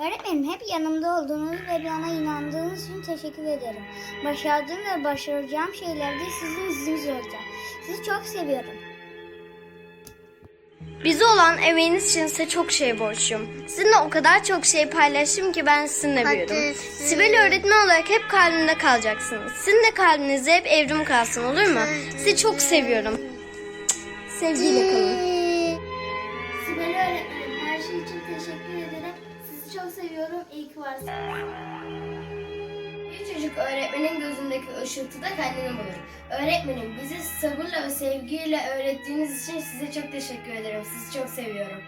Öğretmenim hep yanımda olduğunuz ve bana inandığınız için teşekkür ederim. Başardığım ve başaracağım şeylerde sizin iziniz olacak. Sizi çok seviyorum. Bize olan emeğiniz için size çok şey borçluyum. Sizinle o kadar çok şey paylaştım ki ben sizinle büyüdüm. Sibel öğretmen olarak hep kalbimde kalacaksınız. Sizin de kalbinizde hep evrim kalsın olur mu? Sizi çok seviyorum. Sevgiyle kalın. Sibel öğretmenim her şey için teşekkür ederim. Sizi çok seviyorum. İyi ki varsınız. Bir çocuk öğretmenin gözündeki ışıltıda kendini bulur. Öğretmenim bizi sabırla ve sevgiyle öğrettiğiniz için size çok teşekkür ederim. Sizi çok seviyorum.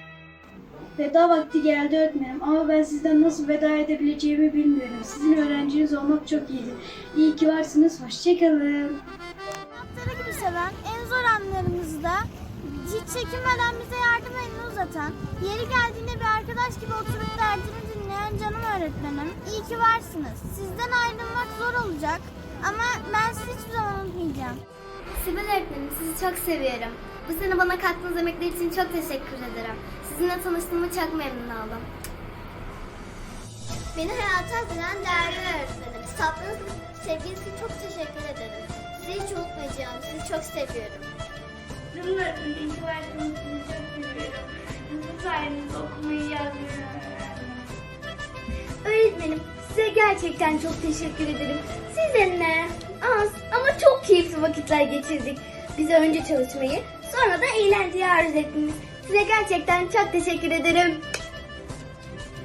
Veda vakti geldi öğretmenim ama ben sizden nasıl veda edebileceğimi bilmiyorum. Sizin öğrenciniz olmak çok iyiydi. İyi ki varsınız. Hoşçakalın. Yaptığı gibi seven, en zor anlarımızda hiç çekinmeden bize yardım elini uzatan, yeri geldiğinde bir arkadaş gibi oturup derdini dinleyen canım öğretmenim. İyi ki varsınız. Sizden ayrılmak zor olacak ama ben sizi hiçbir zaman unutmayacağım. Sibel öğretmenim sizi çok seviyorum. Bu sene bana kattığınız emekler için çok teşekkür ederim. Sizinle tanıştığıma çok memnun oldum. Beni hayata gülen değerli öğretmenim. Sabrınız sevginiz için çok teşekkür ederim. Sizi hiç unutmayacağım. Sizi çok seviyorum. Ki varsınız. Sizi çok seviyorum. Sizin sayenizde okumayı yazmayı Öğretmenim size gerçekten çok teşekkür ederim. Sizinle az ama çok keyifli vakitler geçirdik. Bize önce çalışmayı sonra da eğlenceyi arzu ettiniz. Size gerçekten çok teşekkür ederim.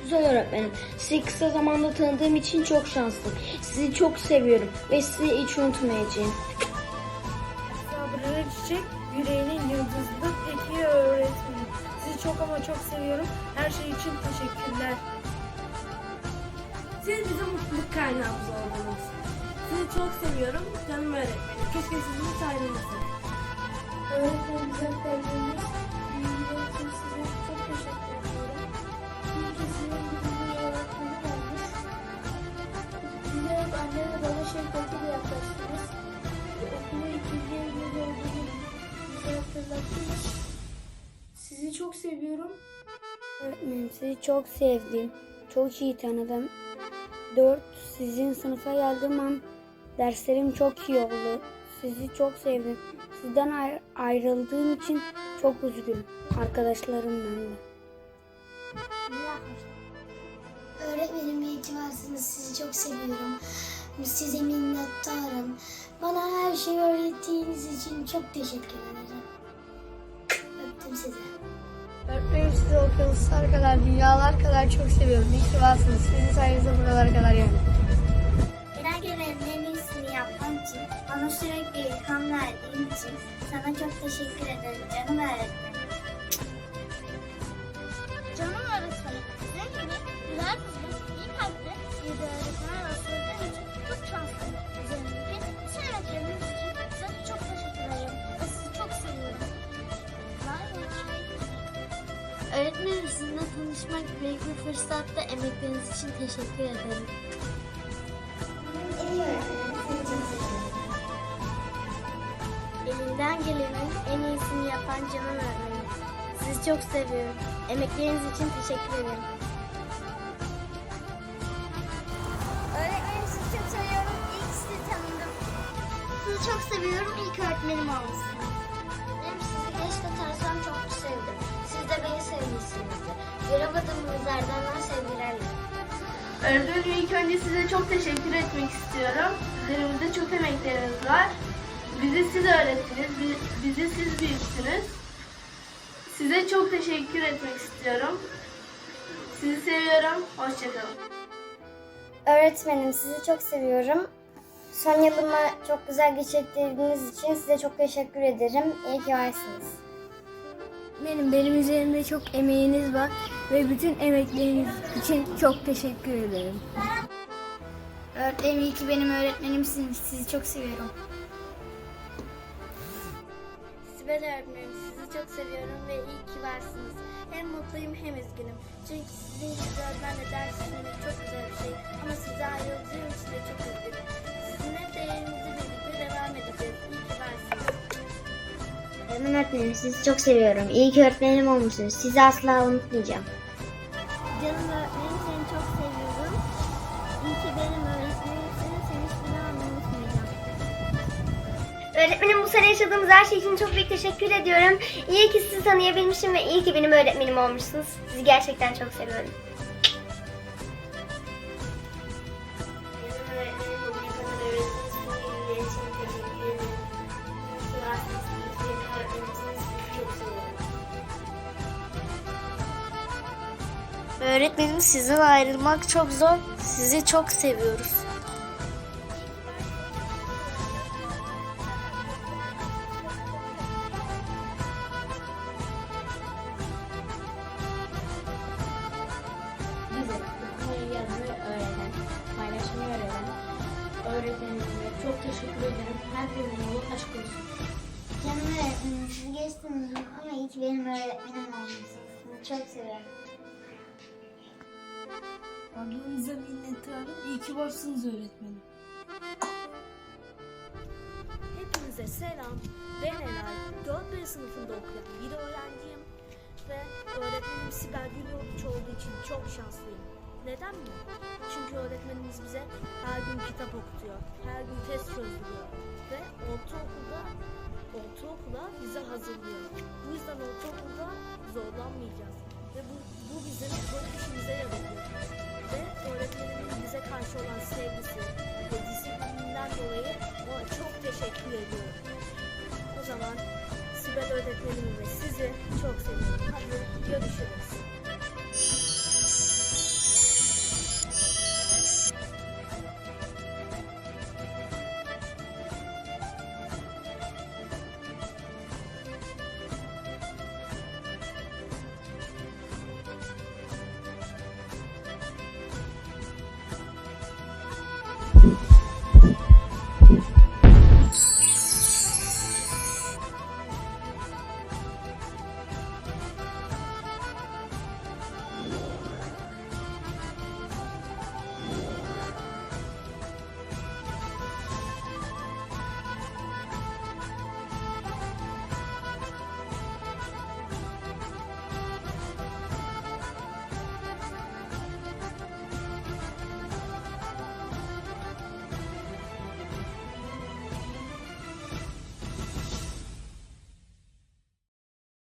Güzel öğretmenim. Sizi kısa zamanda tanıdığım için çok şanslıyım. Sizi çok seviyorum ve sizi hiç unutmayacağım. Çiçek, yüreğinin yıldızlı peki öğretmenim. Sizi çok ama çok seviyorum. Her şey için teşekkürler. Siz bizim mutluluk kaynağımız oldunuz. Sizi çok seviyorum canım öğretmenim. Keşke sizin hiç seviyorum. Öğretmenim sizi çok sevdim. Çok iyi tanıdım. 4. Sizin sınıfa geldiğim an derslerim çok iyi oldu. Sizi çok sevdim. Sizden ay- ayrıldığım için çok üzgünüm. Arkadaşlarımla da. Öğretmenim iyi ki varsınız. Sizi çok seviyorum. Size minnettarım. Bana her şeyi öğrettiğiniz için çok teşekkür ederim. Öptüm sizi. Öğretmenim sizi okyanuslar kadar, dünyalar kadar çok seviyorum. İyi ki varsınız. Sizin sayenizde buralara kadar geldim. Genel görevin en iyisini yapman için, bana sürekli ilham verdiğin için sana çok teşekkür ederim canım öğretmenim. Canım öğretmenim, sizin gibi güzel kızgın, iyi kalpli bir Öğretmenim sizinle tanışmak büyük bir fırsatta emekleriniz için teşekkür ederim. Elinden gelenin en iyisini yapan canım öğretmenim. Sizi çok seviyorum. Emekleriniz için teşekkür ederim. Öğretmenim sizi çok seviyorum. Ki sizi tanıdım. Sizi çok seviyorum. Ki öğretmenim olmuşsunuz. Görev adımınızlardan sevgilerle. Öğretmenim ilk önce size çok teşekkür etmek istiyorum. Üzerimizde çok emekleriniz var. Bizi siz öğrettiniz, bi- bizi siz büyüttünüz. Size çok teşekkür etmek istiyorum. Sizi seviyorum. Hoşçakalın. Öğretmenim sizi çok seviyorum. Son yılımı çok güzel geçirdiğiniz için size çok teşekkür ederim. İyi ki varsınız. Benim benim üzerimde çok emeğiniz var ve bütün emekleriniz için çok teşekkür ederim. Öğretmenim iyi ki benim öğretmenimsiniz. Sizi çok seviyorum. Sibel öğretmenim sizi çok seviyorum ve iyi ki varsınız. Hem mutluyum hem üzgünüm. Çünkü sizin gibi öğretmenle ders dinlemek çok güzel bir şey. Ama size ayrıldığım için de çok üzgünüm. Sizin hep değerinizi birlikte devam edeceğiz. İyi ki. Öğretmenim öğretmenim sizi çok seviyorum. İyi ki öğretmenim olmuşsunuz. Sizi asla unutmayacağım. Canım öğretmenim seni çok seviyorum. İyi ki benim öğretmenimsin. Seni hiçbir zaman unutmayacağım. Öğretmenim bu sene yaşadığımız her şey için çok büyük teşekkür ediyorum. İyi ki sizi tanıyabilmişim ve iyi ki benim öğretmenim olmuşsunuz. Sizi gerçekten çok seviyorum. Öğretmenim sizden ayrılmak çok zor. Sizi çok seviyoruz. Bize okumayı yazmayı öğrenen, paylaşmayı öğrenen öğretmenime çok teşekkür ederim. Herkesin yolu açık olsun. Canım öğretmenim sizi geçtiniz ama iyi ki benim öğretmenim olmuşsunuz. Çok seviyorum. Varlığınıza minnettarım. İyi ki varsınız öğretmenim. Hepinize selam. Ben Elay. 4. sınıfında okuyan bir öğrenciyim. Ve öğretmenim Sibel Gülyoğluç olduğu için çok şanslıyım. Neden mi? Çünkü öğretmenimiz bize her gün kitap okutuyor. Her gün test çözdürüyor. Ve ortaokulda ortaokula bizi hazırlıyor. Bu yüzden ortaokulda zorlanmayacağız. Ve bu, bu bizim çok işimize yarıyor. Ve öğretmenimin bize karşı olan sevgisi ve disiplininden dolayı ona çok teşekkür ediyorum. O zaman Sibel öğretmenimi ve